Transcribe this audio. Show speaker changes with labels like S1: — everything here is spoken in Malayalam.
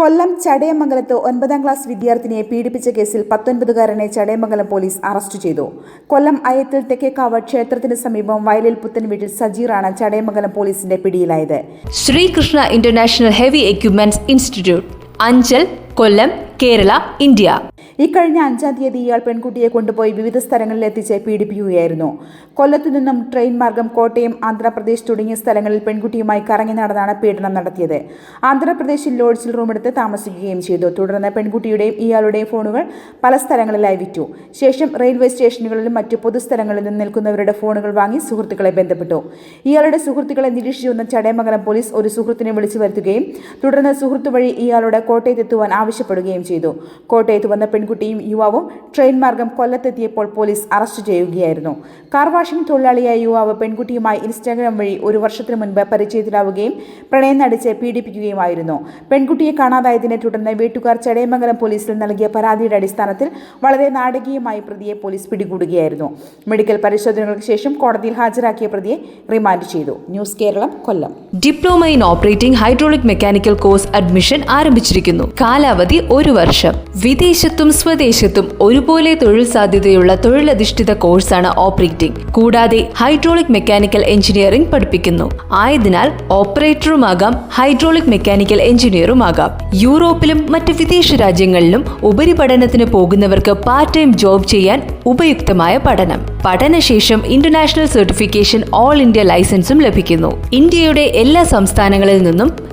S1: കൊല്ലം ചടയമംഗലത്ത് ഒൻപതാം ക്ലാസ് വിദ്യാർത്ഥിനിയെ പീഡിപ്പിച്ച കേസിൽ പത്തൊൻപതുകാരനെ ചടയമംഗലം പോലീസ് അറസ്റ്റ് ചെയ്തു. കൊല്ലം അയത്തിൽ തെക്കേക്കാവ് ക്ഷേത്രത്തിന് സമീപം വയലിൽ പുത്തൻ വീട്ടിൽ സജീറാണ് ചടയമംഗലം പോലീസിന്റെ പിടിയിലായത്.
S2: Sreekrishna international heavy equipments institute Anchal Kollam Kerala India.
S1: ഇക്കഴിഞ്ഞ അഞ്ചാം തീയതി ഇയാൾ പെൺകുട്ടിയെ കൊണ്ടുപോയി വിവിധ സ്ഥലങ്ങളിൽ എത്തിച്ച് പീഡിപ്പിക്കുകയായിരുന്നു. കൊല്ലത്തു നിന്നും ട്രെയിൻ മാർഗം കോട്ടയം ആന്ധ്രാപ്രദേശ് തുടങ്ങിയ സ്ഥലങ്ങളിൽ പെൺകുട്ടിയുമായി കറങ്ങി നടന്നാണ് പീഡനം നടത്തിയത്. ആന്ധ്രാപ്രദേശിൽ ലോഡ്ജിൽ റൂമെടുത്ത് താമസിക്കുകയും ചെയ്തു. തുടർന്ന് പെൺകുട്ടിയുടെയും ഇയാളുടെയും ഫോണുകൾ പല സ്ഥലങ്ങളിലായി വിറ്റു. ശേഷം റെയിൽവേ സ്റ്റേഷനുകളിലും മറ്റു പൊതുസ്ഥലങ്ങളിൽ പൊതുസ്ഥലങ്ങളിലും നിൽക്കുന്നവരുടെ ഫോണുകൾ വാങ്ങി സുഹൃത്തുക്കളെ ബന്ധപ്പെട്ടു. ഇയാളുടെ സുഹൃത്തുക്കളെ നിരീക്ഷിച്ചു വന്ന ചടയമംഗലം പോലീസ് ഒരു സുഹൃത്തിനെ വിളിച്ചു വരുത്തുകയും തുടർന്ന് സുഹൃത്തു വഴി ഇയാളോട് കോട്ടയത്തെത്തുവാൻ ആവശ്യപ്പെടുകയും ചെയ്തു. കോട്ടയത്ത് വന്ന പെൺകുട്ടിയും യുവാവും ട്രെയിൻ മാർഗം കൊല്ലത്തെത്തിയപ്പോൾ പോലീസ് അറസ്റ്റ് ചെയ്യുകയായിരുന്നു. കാർ വാഷിംഗ് തൊഴിലാളിയായ യുവാവ് പെൺകുട്ടിയുമായി ഇൻസ്റ്റാഗ്രാം വഴി ഒരു വർഷത്തിനു മുൻപ് പരിചയത്തിലാവുകയും പ്രണയം നടിച്ച് പീഡിപ്പിക്കുകയുമായിരുന്നു. പെൺകുട്ടിയെ കാണാതായതിനെ തുടർന്ന് വീട്ടുകാർ ചടയമംഗലം പോലീസിൽ നൽകിയ പരാതിയുടെ അടിസ്ഥാനത്തിൽ വളരെ നാടകീയമായി പ്രതിയെ പോലീസ് പിടികൂടുകയായിരുന്നു. മെഡിക്കൽ പരിശോധനകൾക്ക് ശേഷം കോടതിയിൽ ഹാജരാക്കിയ പ്രതിയെ റിമാൻഡ് ചെയ്തു. News Keralam Kollam.
S2: Diploma in operating hydraulic mechanical course admission ആരംഭിച്ചിരിക്കുന്നു. കാലാവധി ഒരു വർഷം. വിദേശത്തും സ്വദേശത്തും ഒരുപോലെ തൊഴിൽ സാധ്യതയുള്ള തൊഴിലധിഷ്ഠിത കോഴ്സാണ് ഓപ്പറേറ്റിംഗ്. കൂടാതെ ഹൈഡ്രോളിക് മെക്കാനിക്കൽ എഞ്ചിനീയറിംഗ് പഠിപ്പിക്കുന്നു. ആയതിനാൽ ഓപ്പറേറ്ററുമാകാം ഹൈഡ്രോളിക് മെക്കാനിക്കൽ എഞ്ചിനീയറുമാകാം. യൂറോപ്പിലും മറ്റ് വിദേശ രാജ്യങ്ങളിലും ഉപരിപഠനത്തിന് പോകുന്നവർക്ക് പാർട്ട് ടൈം ജോബ് ചെയ്യാൻ ഉപയുക്തമായ പഠനം. പഠനശേഷം ഇന്റർനാഷണൽ സർട്ടിഫിക്കേഷൻ ഓൾ ഇന്ത്യ ലൈസൻസും ലഭിക്കുന്നു. ഇന്ത്യയുടെ എല്ലാ സംസ്ഥാനങ്ങളിൽ നിന്നും